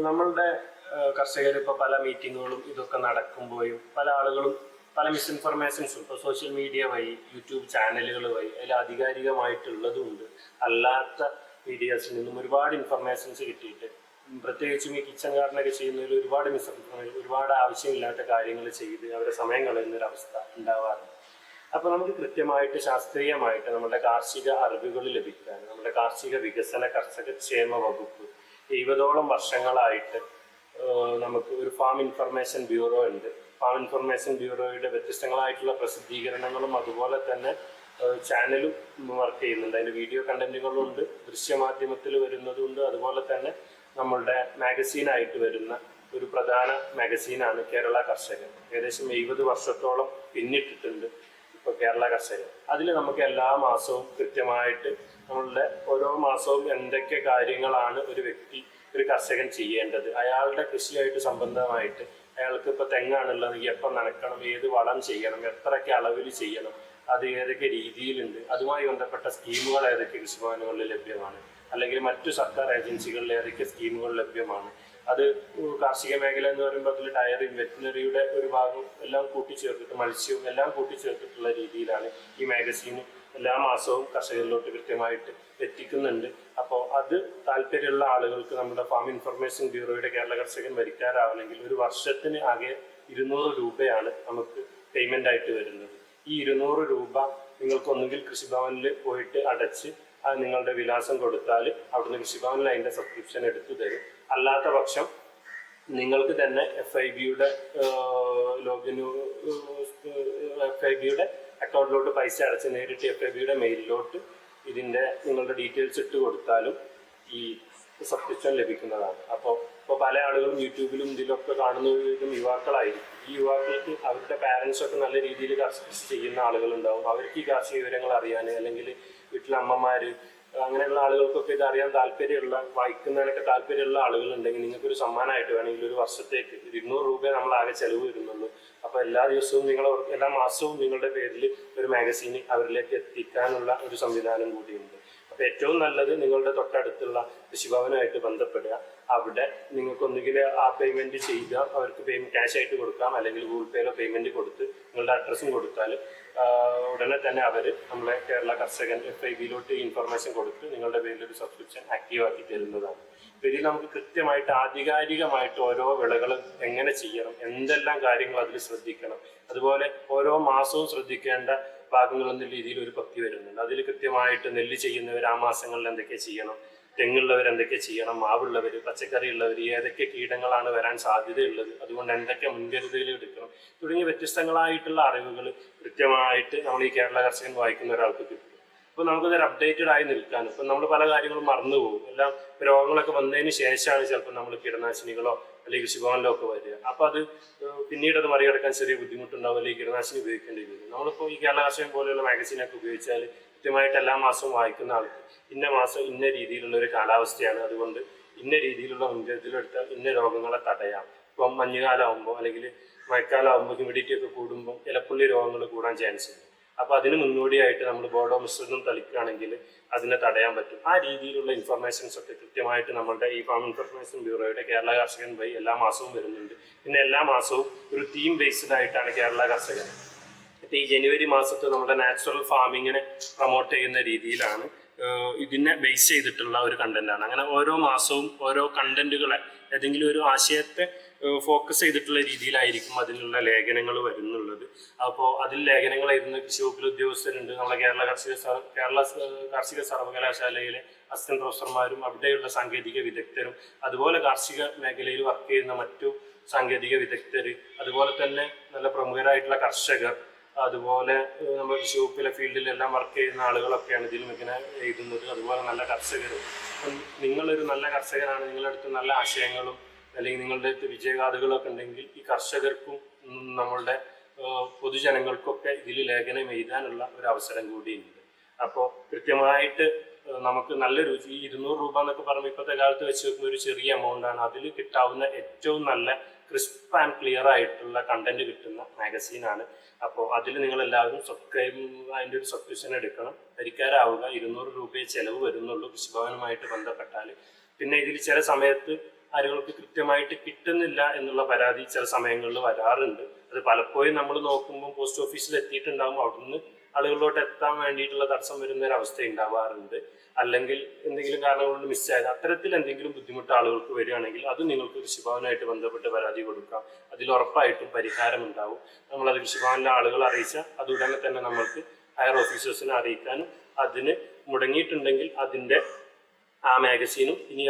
നമ്മളുടെ കർഷകർ ഇപ്പോൾ പല മീറ്റിങ്ങുകളും ഇതൊക്കെ നടക്കുമ്പോഴും പല ആളുകളും പല മിസ്ഇൻഫർമേഷൻസും ഇപ്പോൾ സോഷ്യൽ മീഡിയ വഴി യൂട്യൂബ് ചാനലുകൾ വഴി അതിൽ ആധികാരികമായിട്ടുള്ളതും ഉണ്ട് അല്ലാത്ത മീഡിയാസിൽ നിന്നും ഒരുപാട് ഇൻഫർമേഷൻസ് കിട്ടിയിട്ട് പ്രത്യേകിച്ചും ഈ കിച്ചൺ ഗാർഡനൊക്കെ ചെയ്യുന്നതിൽ ഒരുപാട് മിസ്ഇൻഫർമേഷൻ ഒരുപാട് ആവശ്യമില്ലാത്ത കാര്യങ്ങൾ ചെയ്ത് അവരുടെ സമയം കളയുന്ന ഒരു അവസ്ഥ ഉണ്ടാവാറുണ്ട്. അപ്പോൾ നമുക്ക് കൃത്യമായിട്ട് ശാസ്ത്രീയമായിട്ട് നമ്മുടെ കാർഷിക അറിവുകൾ ലഭിക്കാൻ നമ്മുടെ കാർഷിക വികസന കർഷക ക്ഷേമ വകുപ്പ് എഴുപതോളം വർഷങ്ങളായിട്ട് നമുക്ക് ഒരു ഫാം ഇൻഫർമേഷൻ ബ്യൂറോ ഉണ്ട്. ഫാം ഇൻഫർമേഷൻ ബ്യൂറോയുടെ വ്യത്യസ്തങ്ങളായിട്ടുള്ള പ്രസിദ്ധീകരണങ്ങളും അതുപോലെ തന്നെ ചാനലും വർക്ക് ചെയ്യുന്നുണ്ട്. അതിന്റെ വീഡിയോ കണ്ടന്റുകളും ഉണ്ട് ദൃശ്യമാധ്യമത്തിൽ വരുന്നതുണ്ട്. അതുപോലെ തന്നെ നമ്മളുടെ മാഗസീനായിട്ട് വരുന്ന ഒരു പ്രധാന മാഗസീനാണ് കേരള കർഷകൻ. ഏകദേശം എഴുപത് വർഷത്തോളം പിന്നിട്ടിട്ടുണ്ട്. ഇപ്പോൾ കേരള കർഷകർ അതിൽ നമുക്ക് എല്ലാ മാസവും കൃത്യമായിട്ട് നമ്മളുടെ ഓരോ മാസവും എന്തൊക്കെ കാര്യങ്ങളാണ് ഒരു വ്യക്തി ഒരു കർഷകൻ ചെയ്യേണ്ടത്. അയാളുടെ കൃഷിയായിട്ട് സംബന്ധമായിട്ട് അയാൾക്ക് ഇപ്പോൾ തെങ്ങാണുള്ളത് എപ്പം നനക്കണം ഏത് വളം ചെയ്യണം എത്രയൊക്കെ അളവിൽ ചെയ്യണം അത് ഏതൊക്കെ രീതിയിലുണ്ട് അതുമായി ബന്ധപ്പെട്ട സ്കീമുകൾ ഏതൊക്കെ കൃഷിഭവനുകളിൽ ലഭ്യമാണ് അല്ലെങ്കിൽ മറ്റു സർക്കാർ ഏജൻസികളിൽ ഏതൊക്കെ സ്കീമുകൾ ലഭ്യമാണ് അത് കാർഷിക മേഖല എന്ന് പറയുമ്പോൾ അതിൽ ഡയറിയും വെറ്റിനറിയുടെ ഒരു ഭാഗം എല്ലാം കൂട്ടിച്ചേർത്തിട്ട് മത്സ്യവും എല്ലാം കൂട്ടിച്ചേർത്തിട്ടുള്ള രീതിയിലാണ് ഈ മാഗസീൻ എല്ലാ മാസവും കർഷകരിലോട്ട് കൃത്യമായിട്ട് എത്തിക്കുന്നുണ്ട്. അപ്പോൾ അത് താല്പര്യമുള്ള ആളുകൾക്ക് നമ്മുടെ ഫാം ഇൻഫർമേഷൻ ബ്യൂറോയുടെ കേരള കർഷകൻ വരിക്കാരാവണമെങ്കിൽ ഒരു വർഷത്തിന് ആകെ ഇരുന്നൂറ് രൂപയാണ് നമുക്ക് പേയ്മെന്റ് ആയിട്ട് വരുന്നത്. ഈ ഇരുന്നൂറ് രൂപ നിങ്ങൾക്ക് ഒന്നുകിൽ കൃഷിഭവനിൽ പോയിട്ട് അടച്ച് അത് നിങ്ങളുടെ വിലാസം കൊടുത്താൽ അവിടുന്ന് കൃഷിഭവനിൽ അതിന്റെ സബ്സ്ക്രിപ്ഷൻ എടുത്തു തരും. അല്ലാത്ത പക്ഷം നിങ്ങൾക്ക് തന്നെ എഫ് ഐ ബിയുടെ ലോഗിന് എഫ് ഐ ബിയുടെ അക്കൗണ്ടിലോട്ട് പൈസ അടച്ച് നേരിട്ട് എഫ് ഐ ബിയുടെ മെയിലിലോട്ട് ഇതിന്റെ നിങ്ങളുടെ ഡീറ്റെയിൽസ് ഇട്ട് കൊടുത്താലും ഈ സബ്സ്ക്രിപ്ഷൻ ലഭിക്കുന്നതാണ്. അപ്പോൾ ഇപ്പോൾ പല ആളുകളും യൂട്യൂബിലും ഇതിലൊക്കെ കാണുന്നതും യുവാക്കളായിരിക്കും ഈ യുവാക്കൾക്ക് അവരുടെ പാരൻസൊക്കെ നല്ല രീതിയിൽ കർഷകൃഷി ചെയ്യുന്ന ആളുകളുണ്ടാവും. അവർക്ക് ഈ കാർഷിക വിവരങ്ങൾ അറിയാൻ അല്ലെങ്കിൽ വീട്ടിലെ അമ്മമാര് അങ്ങനെയുള്ള ആളുകൾക്കൊക്കെ ഇത് അറിയാൻ താല്പര്യമുള്ള വായിക്കുന്നതിനൊക്കെ താല്പര്യമുള്ള ആളുകളുണ്ടെങ്കിൽ നിങ്ങൾക്ക് ഒരു സമ്മാനമായിട്ട് വേണമെങ്കിൽ ഒരു വർഷത്തേക്ക് ഒരു ഇരുന്നൂറ് രൂപ നമ്മൾ ആകെ ചെലവ് വരുന്നുള്ളൂ. അപ്പോൾ എല്ലാ ദിവസവും നിങ്ങൾ എല്ലാ മാസവും നിങ്ങളുടെ പേരിൽ ഒരു മാഗസീൻ അവരിലേക്ക് എത്തിക്കാനുള്ള ഒരു സംവിധാനം കൂടിയുണ്ട്. അപ്പോൾ ഏറ്റവും നല്ലത് നിങ്ങളുടെ തൊട്ടടുത്തുള്ള കൃഷിഭവനുമായിട്ട് ബന്ധപ്പെടുക. അവിടെ നിങ്ങൾക്ക് ഒന്നുകിൽ ആ പേയ്മെന്റ് ചെയ്യുക അവർക്ക് പേയ്മെന്റ് ക്യാഷ് ആയിട്ട് കൊടുക്കാം അല്ലെങ്കിൽ ഗൂഗിൾ പേയിലോ പേയ്മെന്റ് കൊടുത്ത് നിങ്ങളുടെ അഡ്രസ്സും കൊടുത്താൽ ഉടനെ തന്നെ അവർ നമ്മളെ കേരള കർഷകൻ എഫ് ഐ ബിയിലോട്ട് ഇൻഫർമേഷൻ കൊടുത്ത് നിങ്ങളുടെ പേരിൽ ഒരു സബ്സ്ക്രിപ്ഷൻ ആക്റ്റീവ് ആക്കി തരുന്നതാണ്. ഇതിൽ നമുക്ക് കൃത്യമായിട്ട് ആധികാരികമായിട്ട് ഓരോ വിളകൾ എങ്ങനെ ചെയ്യണം എന്തെല്ലാം കാര്യങ്ങൾ അതിൽ ശ്രദ്ധിക്കണം അതുപോലെ ഓരോ മാസവും ശ്രദ്ധിക്കേണ്ട ഭാഗങ്ങൾ എന്ന രീതിയിൽ ഒരു പക്തി വരുന്നുണ്ട്. അതിൽ കൃത്യമായിട്ട് നെല്ല് ചെയ്യുന്നവർ ആ മാസങ്ങളിൽ എന്തൊക്കെ ചെയ്യണം തെങ്ങുള്ളവർ എന്തൊക്കെ ചെയ്യണം മാവുള്ളവർ പച്ചക്കറി ഉള്ളവർ ഏതൊക്കെ കീടങ്ങളാണ് വരാൻ സാധ്യതയുള്ളത് അതുകൊണ്ട് എന്തൊക്കെ മുൻകരുതലുകൾ എടുക്കണം തുടങ്ങിയ വ്യത്യസ്തങ്ങളായിട്ടുള്ള അറിവുകൾ കൃത്യമായിട്ട് നമ്മൾ ഈ കേരള കർഷകൻ വായിക്കുന്ന ഒരാൾക്ക് കിട്ടും. അപ്പോൾ നമുക്കതൊരു അപ്ഡേറ്റഡ് ആയി നിൽക്കാൻ ഇപ്പം നമ്മൾ പല കാര്യങ്ങളും മറന്നു പോകും. എല്ലാം രോഗങ്ങളൊക്കെ വന്നതിന് ശേഷമാണ് ചിലപ്പോൾ നമ്മൾ കീടനാശിനികളോ അല്ലെങ്കിൽ കൃഷിഭവനിലോ ഒക്കെ വരിക. അപ്പോൾ അത് പിന്നീട് അത് മറികടക്കാൻ ചെറിയ ബുദ്ധിമുട്ടുണ്ടാവും അല്ലെങ്കിൽ കീടനാശിനി ഉപയോഗിക്കേണ്ടി വരും. നമ്മളിപ്പോൾ ഈ കേരള കർഷകൻ പോലെയുള്ള മാഗസീനൊക്കെ ഉപയോഗിച്ചാൽ കൃത്യമായിട്ട് എല്ലാ മാസവും വായിക്കുന്ന ആൾക്ക് ഇന്ന മാസം ഇന്ന രീതിയിലുള്ള ഒരു കാലാവസ്ഥയാണ്. അതുകൊണ്ട് ഇന്ന രീതിയിലുള്ള മുൻകരുതലെടുത്താൽ ഇന്ന രോഗങ്ങളെ തടയാം. ഇപ്പം മഞ്ഞുകാലമാകുമ്പോൾ അല്ലെങ്കിൽ മഴക്കാലമാകുമ്പോൾ ഹ്യൂമിഡിറ്റി ഒക്കെ കൂടുമ്പോൾ ഇലപ്പുള്ളി രോഗങ്ങൾ കൂടാൻ ചാൻസ് ഉണ്ട്. അപ്പോൾ അതിന് മുന്നോടിയായിട്ട് നമ്മൾ ബോഡോ മിശ്രിതം തളിക്കുകയാണെങ്കിൽ അതിനെ തടയാൻ പറ്റും. ആ രീതിയിലുള്ള ഇൻഫർമേഷൻസ് ഒക്കെ കൃത്യമായിട്ട് നമ്മുടെ ഈ ഫാം ഇൻഫർമേഷൻ ബ്യൂറോയുടെ കേരള കർഷകൻ വഴി എല്ലാ മാസവും വരുന്നുണ്ട്. പിന്നെ എല്ലാ മാസവും ഒരു തീം ബേസ്ഡ് ആയിട്ടാണ് കേരള കർഷകൻ. ഇപ്പം ഈ ജനുവരി മാസത്തെ നമ്മുടെ നാച്ചുറൽ ഫാമിങ്ങിനെ പ്രൊമോട്ട് ചെയ്യുന്ന രീതിയിലാണ് ഇതിനെ ബേസ് ചെയ്തിട്ടുള്ള ഒരു കണ്ടന്റാണ് അങ്ങനെ ഓരോ മാസവും ഓരോ കണ്ടന്റുകളെ ഏതെങ്കിലും ഒരു ആശയത്തെ ഫോക്കസ് ചെയ്തിട്ടുള്ള രീതിയിലായിരിക്കും അതിനുള്ള ലേഖനങ്ങൾ വരുന്നുള്ളത്. അപ്പോൾ അതിൽ ലേഖനങ്ങൾ എഴുതുന്ന കൃഷി വകുപ്പിലെ ഉദ്യോഗസ്ഥരുണ്ട്. നമ്മുടെ കേരള കാർഷിക കേരള കാർഷിക സർവകലാശാലയിലെ അസിസ്റ്റന്റ് പ്രൊഫസർമാരും അവിടെയുള്ള സാങ്കേതിക വിദഗ്ധരും അതുപോലെ കാർഷിക മേഖലയിൽ വർക്ക് ചെയ്യുന്ന മറ്റു സാങ്കേതിക വിദഗ്ധർ അതുപോലെ തന്നെ നല്ല പ്രമുഖരായിട്ടുള്ള കർഷകർ അതുപോലെ നമ്മൾ ഷോപ്പിലെ ഫീൽഡിലെല്ലാം വർക്ക് ചെയ്യുന്ന ആളുകളൊക്കെയാണ് ഇതിലും ഇങ്ങനെ എഴുതുന്നത്. അതുപോലെ നല്ല കർഷകർ നിങ്ങളൊരു നല്ല കർഷകനാണ് നിങ്ങളുടെ അടുത്ത് നല്ല ആശയങ്ങളും അല്ലെങ്കിൽ നിങ്ങളുടെ അടുത്ത് വിജയഗാഥകളൊക്കെ ഉണ്ടെങ്കിൽ ഈ കർഷകർക്കും നമ്മളുടെ പൊതുജനങ്ങൾക്കൊക്കെ ഇതിൽ ലേഖനം എഴുതാനുള്ള ഒരു അവസരം കൂടിയുണ്ട്. അപ്പോൾ കൃത്യമായിട്ട് നമുക്ക് നല്ലൊരു ഈ ഇരുന്നൂറ് രൂപ എന്നൊക്കെ പറയുമ്പോൾ ഇപ്പോഴത്തെ കാലത്ത് വെച്ച് നോക്കുമ്പോൾ ഒരു ചെറിയ എമൗണ്ട് ആണ്. അതിൽ കിട്ടാവുന്ന ഏറ്റവും നല്ല ക്രിസ്പ് ആൻഡ് ക്ലിയർ ആയിട്ടുള്ള കണ്ടന്റ് കിട്ടുന്ന മാഗസീനാണ് അപ്പോൾ അതിൽ നിങ്ങൾ എല്ലാവരും സബ്സ്ക്രൈബ് അതിന്റെ ഒരു സബ്സ്ക്രിപ്ഷൻ എടുക്കണം. വരിക്കാരാവുക ഇരുന്നൂറ് രൂപയെ ചിലവ് വരുന്നുള്ളൂ കൃഷിഭവനുമായിട്ട് ബന്ധപ്പെട്ടാൽ. പിന്നെ ഇതിൽ ചില സമയത്ത് ആളുകൾക്ക് കൃത്യമായിട്ട് കിട്ടുന്നില്ല എന്നുള്ള പരാതി ചില സമയങ്ങളിൽ വരാറുണ്ട്. അത് പലപ്പോഴും നമ്മൾ നോക്കുമ്പോൾ പോസ്റ്റ് ഓഫീസിൽ എത്തിയിട്ടുണ്ടാകും അവിടുന്ന് ആളുകളിലോട്ട് എത്താൻ വേണ്ടിയിട്ടുള്ള തടസ്സം വരുന്ന ഒരു അവസ്ഥ ഉണ്ടാവാറുണ്ട്. അല്ലെങ്കിൽ എന്തെങ്കിലും കാരണം കൊണ്ട് മിസ്സായത് അത്തരത്തിൽ എന്തെങ്കിലും ബുദ്ധിമുട്ട് ആളുകൾക്ക് വരികയാണെങ്കിൽ അത് നിങ്ങൾക്ക് കൃഷിഭവനായിട്ട് ബന്ധപ്പെട്ട് പരാതി കൊടുക്കാം. അതിൽ ഉറപ്പായിട്ടും പരിഹാരം ഉണ്ടാവും. നമ്മൾ അത് കൃഷിഭവനിലെ ആളുകൾ അറിയിച്ചാൽ അത് ഉടനെ തന്നെ നമ്മൾക്ക് ഹയർ ഓഫീസേഴ്സിനെ അറിയിക്കാനും അതിന് മുടങ്ങിയിട്ടുണ്ടെങ്കിൽ അതിന്റെ ആ മാഗസീനും ഇനി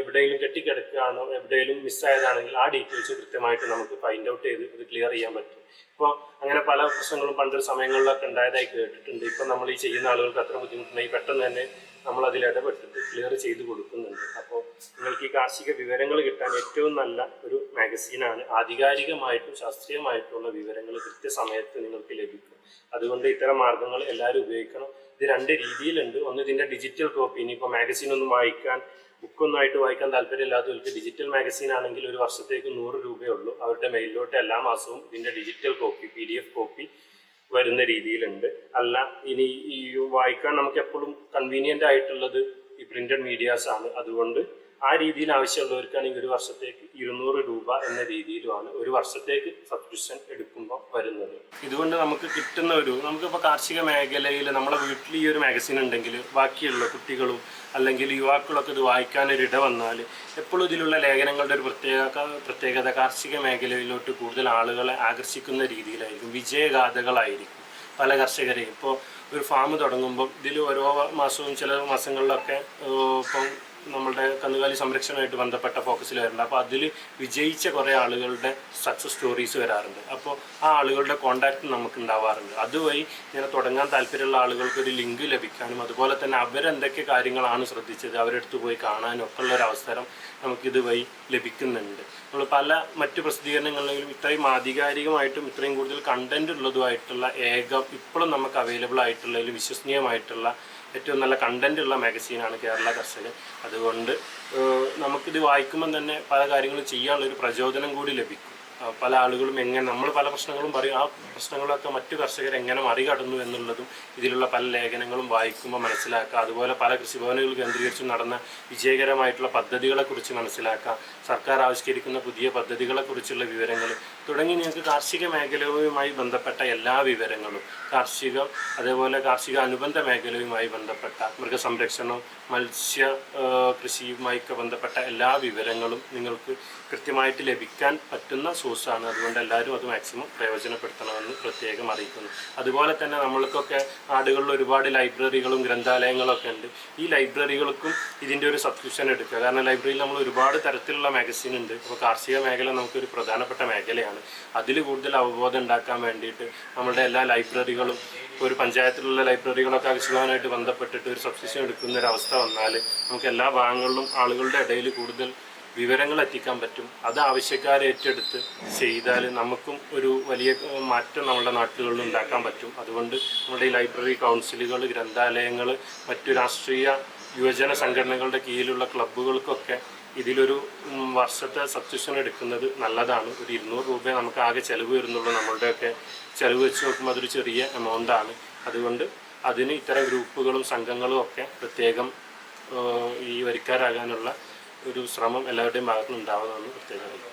എവിടെയെങ്കിലും കെട്ടിക്കിടക്കുകയാണോ എവിടെയെങ്കിലും മിസ്സായതാണെങ്കിൽ ആ ഡീറ്റെയിൽസ് കൃത്യമായിട്ട് നമുക്ക് ഫൈൻഡ് ഔട്ട് ചെയ്ത് ഇത് ക്ലിയർ ചെയ്യാൻ പറ്റും. ഇപ്പോൾ അങ്ങനെ പല പ്രശ്നങ്ങളും പണ്ടൊരു സമയങ്ങളിലൊക്കെ ഉണ്ടായതായി കേട്ടിട്ടുണ്ട്. ഇപ്പം നമ്മൾ ഈ ചെയ്യുന്ന ആളുകൾക്ക് അത്ര ബുദ്ധിമുട്ടുണ്ടെങ്കിൽ പെട്ടെന്ന് തന്നെ നമ്മൾ അതിൽ ഇടപെട്ടിട്ട് ക്ലിയർ ചെയ്ത് കൊടുക്കുന്നുണ്ട്. അപ്പോൾ നിങ്ങൾക്ക് ഈ കാർഷിക വിവരങ്ങൾ കിട്ടാൻ ഏറ്റവും നല്ല ഒരു മാഗസീനാണ് ആധികാരികമായിട്ടും ശാസ്ത്രീയമായിട്ടുള്ള വിവരങ്ങൾ കൃത്യസമയത്ത് നിങ്ങൾക്ക് ലഭിക്കും. അതുകൊണ്ട് ഇത്തരം മാർഗങ്ങൾ എല്ലാവരും ഉപയോഗിക്കണം. ഇത് രണ്ട് രീതിയിലുണ്ട്. ഒന്ന് ഇതിന്റെ ഡിജിറ്റൽ കോപ്പി ഇനിയിപ്പോൾ മാഗസീൻ ഒന്നും വായിക്കാൻ ബുക്കൊന്നായിട്ട് വായിക്കാൻ താല്പര്യമില്ലാത്തവർക്ക് ഡിജിറ്റൽ മാഗസീൻ ആണെങ്കിൽ ഒരു വർഷത്തേക്ക് നൂറ് രൂപയേ ഉള്ളൂ. അവരുടെ മെയിലിലോട്ട് എല്ലാ മാസവും ഇതിന്റെ digital copy P D F copy വരുന്ന രീതിയിലുണ്ട്. അല്ല ഇനി ഈ വായിക്കാൻ നമുക്ക് എപ്പോഴും കൺവീനിയന്റ് ആയിട്ടുള്ളത് ഈ പ്രിന്റഡ് മീഡിയാസ് ആണ്. അതുകൊണ്ട് ആ രീതിയിൽ ആവശ്യമുള്ളവർക്കാണെങ്കിൽ ഒരു വർഷത്തേക്ക് ഇരുന്നൂറ് രൂപ എന്ന രീതിയിലുമാണ് ഒരു വർഷത്തേക്ക് സബ്സ്ക്രിപ്ഷൻ എടുക്കുമ്പോൾ വരുന്നത്. ഇതുകൊണ്ട് നമുക്ക് കിട്ടുന്ന ഒരു നമുക്കിപ്പോൾ കാർഷിക മേഖലയിൽ നമ്മുടെ വീട്ടിൽ ഈ ഒരു മാഗസീൻ ഉണ്ടെങ്കിൽ ബാക്കിയുള്ള കുട്ടികളും അല്ലെങ്കിൽ യുവാക്കളൊക്കെ ഇത് വായിക്കാനൊരു ഇട വന്നാൽ എപ്പോഴും ഇതിലുള്ള ലേഖനങ്ങളുടെ ഒരു പ്രത്യേക പ്രത്യേകത കാർഷിക മേഖലയിലോട്ട് കൂടുതൽ ആളുകളെ ആകർഷിക്കുന്ന രീതിയിലായിരിക്കും. വിജയഗാഥകളായിരിക്കും പല കർഷകരെയും. ഇപ്പോൾ ഒരു ഫാം തുടങ്ങുമ്പോൾ ഇതിൽ ഓരോ മാസവും ചില മാസങ്ങളിലൊക്കെ ഇപ്പം നമ്മളുടെ കന്നുകാലി സംരക്ഷണമായിട്ട് ബന്ധപ്പെട്ട ഫോക്കസിൽ വരുന്നുണ്ട് അപ്പോൾ അതിൽ വിജയിച്ച കുറേ ആളുകളുടെ സക്സസ് സ്റ്റോറീസ് വരാറുണ്ട്. അപ്പോൾ ആ ആളുകളുടെ കോണ്ടാക്ട് നമുക്ക് ഉണ്ടാവാറുണ്ട് അതുവഴി ഇങ്ങനെ തുടങ്ങാൻ താല്പര്യമുള്ള ആളുകൾക്ക് ഒരു ലിങ്ക് ലഭിക്കാനും അതുപോലെ തന്നെ അവരെന്തൊക്കെ കാര്യങ്ങളാണ് ശ്രദ്ധിച്ചത് അവരെടുത്ത് പോയി കാണാനും ഒക്കെ ഉള്ള ഒരു അവസരം നമുക്കിത് വഴി ലഭിക്കുന്നുണ്ട്. നമ്മൾ പല മറ്റു പ്രസിദ്ധീകരണങ്ങളിലും ഇത്രയും ആധികാരികമായിട്ടും ഇത്രയും കൂടുതൽ കണ്ടന്റ് ഉള്ളതുമായിട്ടുള്ള ഏകം ഇപ്പോഴും നമുക്ക് അവൈലബിൾ ആയിട്ടുള്ള ഒരു വിശ്വസനീയമായിട്ടുള്ള ഏറ്റവും നല്ല കണ്ടന്റ് ഉള്ള മാഗസീനാണ് കേരള കർഷകൻ. അതുകൊണ്ട് നമുക്കിത് വായിക്കുമ്പം തന്നെ പല കാര്യങ്ങളും ചെയ്യാനുള്ള ഒരു പ്രചോദനം കൂടി ലഭിക്കും. പല ആളുകളും എങ്ങനെ നമ്മൾ പല പ്രശ്നങ്ങളും പറയും ആ പ്രശ്നങ്ങളൊക്കെ മറ്റു കർഷകർ എങ്ങനെ മറികടന്നു എന്നുള്ളതും ഇതിലുള്ള പല ലേഖനങ്ങളും വായിക്കുമ്പോൾ മനസ്സിലാക്കുക അതുപോലെ പല കൃഷിഭവനുകൾ കേന്ദ്രീകരിച്ച് നടന്ന വിജയകരമായിട്ടുള്ള പദ്ധതികളെക്കുറിച്ച് മനസ്സിലാക്കുക സർക്കാർ ആവിഷ്കരിക്കുന്ന പുതിയ പദ്ധതികളെക്കുറിച്ചുള്ള വിവരങ്ങൾ തുടങ്ങി നിങ്ങൾക്ക് കാർഷിക മേഖലയുമായി ബന്ധപ്പെട്ട എല്ലാ വിവരങ്ങളും കാർഷിക അതേപോലെ കാർഷിക അനുബന്ധ മേഖലയുമായി ബന്ധപ്പെട്ട മൃഗസംരക്ഷണം മത്സ്യ ആ, കൃഷിയുമായി ബന്ധപ്പെട്ട എല്ലാ വിവരങ്ങളും നിങ്ങൾക്ക് കൃത്യമായിട്ട് ലഭിക്കാൻ പറ്റുന്ന സോഴ്സാണ്. അതുകൊണ്ട് എല്ലാവരും അത് മാക്സിമം പ്രയോജനപ്പെടുത്തണമെന്ന് പ്രത്യേകം അറിയിക്കുന്നു. അതുപോലെ തന്നെ നമ്മൾക്കൊക്കെ നാടുകളിൽ ഒരുപാട് ലൈബ്രറികളും ഗ്രന്ഥാലയങ്ങളൊക്കെ ഉണ്ട്. ഈ ലൈബ്രറികൾക്കും ഇതിന്റെ ഒരു സബ്സ്ക്രിപ്ഷൻ എടുക്കുക. കാരണം ലൈബ്രറിയിൽ നമ്മൾ ഒരുപാട് തരത്തിലുള്ള മാഗസീൻ ഉണ്ട്. അപ്പോൾ കാർഷിക മേഖല നമുക്കൊരു പ്രധാനപ്പെട്ട മേഖലയാണ്. അതിൽ കൂടുതൽ അവബോധം ഉണ്ടാക്കാൻ വേണ്ടിയിട്ട് നമ്മളുടെ എല്ലാ ലൈബ്രറികളും ഒരു പഞ്ചായത്തിലുള്ള ലൈബ്രറികളൊക്കെ ആവശ്യമായിട്ട് ബന്ധപ്പെട്ടിട്ട് ഒരു സബ്സിഷൻ എടുക്കുന്ന ഒരു അവസ്ഥ വന്നാൽ നമുക്ക് എല്ലാ ഭാഗങ്ങളിലും ആളുകളുടെ ഇടയിൽ കൂടുതൽ വിവരങ്ങൾ എത്തിക്കാൻ പറ്റും. അത് ആവശ്യക്കാരെ ഏറ്റെടുത്ത് ചെയ്താൽ നമുക്കും ഒരു വലിയ മാറ്റം നമ്മുടെ നാട്ടുകളിൽ ഉണ്ടാക്കാൻ പറ്റും. അതുകൊണ്ട് നമ്മുടെ ഈ ലൈബ്രറി കൗൺസിലുകൾ ഗ്രന്ഥാലയങ്ങൾ മറ്റു രാഷ്ട്രീയ യുവജന സംഘടനകളുടെ കീഴിലുള്ള ക്ലബ്ബുകൾക്കൊക്കെ ഇതിലൊരു വർഷത്തെ സബ്സ്ക്രിപ്ഷൻ എടുക്കുന്നത് നല്ലതാണ്. ഒരു ഇരുന്നൂറ് രൂപ നമുക്ക് ആകെ ചിലവ് വരുന്നുള്ളൂ. നമ്മളുടെയൊക്കെ ചിലവ് വെച്ച് നോക്കുമ്പോൾ അതൊരു ചെറിയ എമൗണ്ട് ആണ്. അതുകൊണ്ട് അതിന് ഇത്തരം ഗ്രൂപ്പുകളും സംഘങ്ങളും ഒക്കെ പ്രത്യേകം ഈ വരിക്കാരാകാനുള്ള ഒരു ശ്രമം എല്ലാവരുടെയും ഭാഗത്തുനിന്ന് ഉണ്ടാവുന്നതെന്ന് പ്രത്യേകം അറിയിക്കും